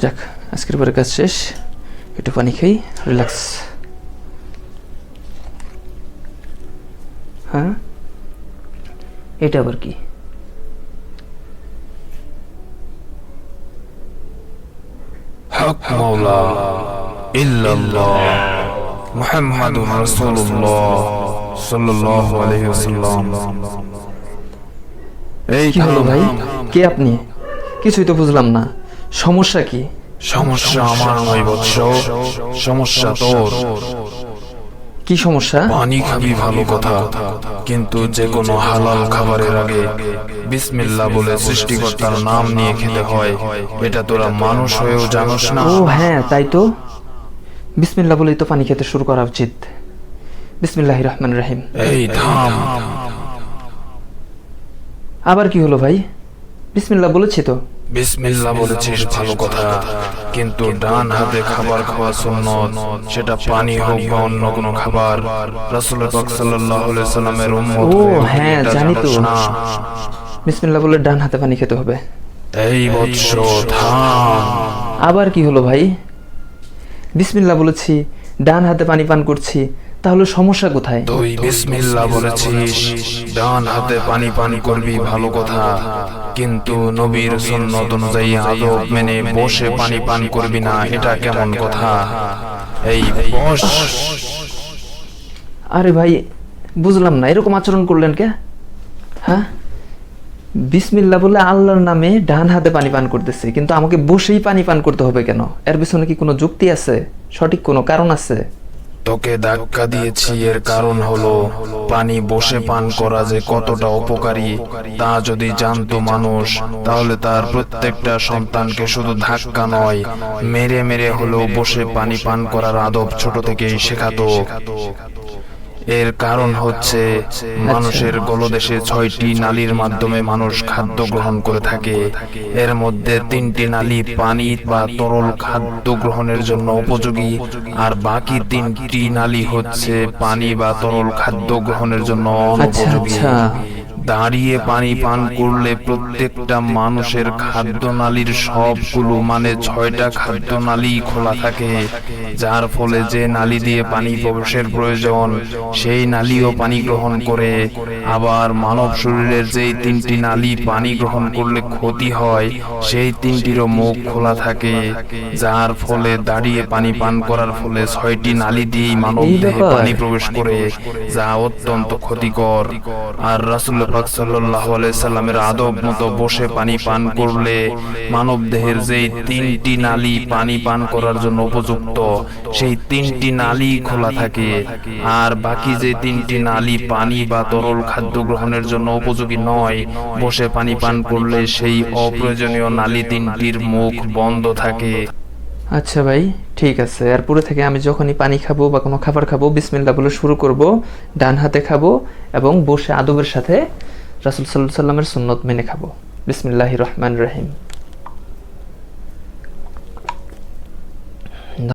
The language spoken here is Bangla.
যাক আজকের পরে কাজ শেষ। একটু পানি খাই রিল্যাক্স হ্যাঁ? এটা আবার কি? এই কি হলো ভাই? কে আপনি? কিছুই তো বুঝলাম না। সমস্যা কি? সমস্যা আমার নয় বৎস। সমস্যা তোর। কি সমস্যা? পানি খাবি ভালো কথা। কিন্তু যে কোনো হালাল খাবারের আগে বিসমিল্লাহ বলে সৃষ্টিকর্তার নাম নিয়ে খেতে হয়। এটা তোরা মানুষ হয়েও জানোস না। ও হ্যাঁ তাই তো। বিসমিল্লাহ বলেই তো পানি খেতে শুরু করা উচিত। বিসমিল্লাহ রহমান রাহিম। এই থাম। আবার কি হলো ভাই? বিসমিল্লাহ বলেছি তো। বিসমিল্লাহ বলেছিস ভালো কথা। কিন্তু ডান হাতে খাবার খাওয়া সুন্নত সেটা পানি হোক বা অন্য কোনো খাবার। রাসূল পাক সাল্লাল্লাহু আলাইহি সাল্লামের উম্মত ও, হ্যাঁ, জানি তো। বিসমিল্লাহ বলে ডান হাতে পানি খেতে হবে। এই বৎস থাম আবার কি হলো ভাই? বিসমিল্লাহ বলেছি ডান হাতে পানি পান করছি তাহলে সমস্যা কোথায়? তুই বিসমিল্লাহ বলেছিস ডান হাতে পানি পানি করবি ভালো কথা কিন্তু নবীর সুন্নত অনুযায়ী আদব মেনে বসে পানি পান করবি না এটা কেমন কথা? এই বস। আরে ভাই বুঝলাম না এরকম আচরণ করলেন কে? হ্যাঁ? বিসমিল্লাহ বলে আল্লাহর নামে ডান হাতে পানি পান করতেছি কিন্তু আমাকে বসেই পানি পান করতে হবে কেন? এর পিছনে কি কোনো যুক্তি আছে? সঠিক কোনো কারণ আছে? তোকে ধাক্কা দিয়েছি, এর কারণ হলো পানি বসে পান করা যে কতটা উপকারী তা যদি জানতো মানুষ, তাহলে তার প্রত্যেকটা সন্তানকে শুধু ধাক্কা নয়, মেরে মেরে হলেও বসে পানি পান করার আদব ছোট থেকেই শেখাতো। এর কারণ হচ্ছে মানুষের গলদেশে ছয়টি নালীর মাধ্যমে মানুষ খাদ্য গ্রহণ করে থাকে। এর মধ্যে তিনটি নালী পানি বা তরল খাদ্য গ্রহণের জন্য উপযোগী। আর বাকি তিনটি নালী হচ্ছে পানি বা তরল খাদ্য গ্রহণের জন্য আচ্ছা অনুপযোগী। আচ্ছা। দাঁড়িয়ে পানি পান করলে প্রত্যেকটা মানুষের খাদ্য নালীর সবগুলো মানে ছয়টা খাদ্য নালী খোলা থাকে যার ফলে যে নালী দিয়ে পানি প্রবেশের প্রয়োজন সেই নালীও পানি গ্রহণ করে আবার মানব শরীরের যেই তিনটি নালী পানি গ্রহণ করলে ক্ষতি হয় সেই তিনটিরও মুখ খোলা থাকে যার ফলে দাঁড়িয়ে পানি পান করার ফলে ছয়টি নালী দিয়েই মানব দেহে পানি প্রবেশ করে যা অত্যন্ত ক্ষতিকর। আর রাসূল পাক আলাইহি সাল্লামের আদব মতো বসে পানি পান করলে মানব দেহের যেই তিনটি নালী পানি পান করার জন্য উপযুক্ত, সেই তিনটি নালী খোলা থাকে। আর বাকি যে তিনটি নালী পানি বা তরল খাদ্য গ্রহণের জন্য উপযোগী নয়, বসে পানি পান করলে সেই অপ্রয়োজনীয় নালী তিনটির মুখ বন্ধ থাকে। আচ্ছা ভাই, ঠিক আছে। এরপরে থেকে আমি যখনই পানি খাব বা কোনো খাবার খাব, বিসমিল্লাহ বলে শুরু করব, ডান হাতে খাব এবং বসে আদবের সাথে রাসুল সাল্লাহ সাল্লামের সুন্নত মেনে খাব। বিসমিল্লাহ রহমান রহিম।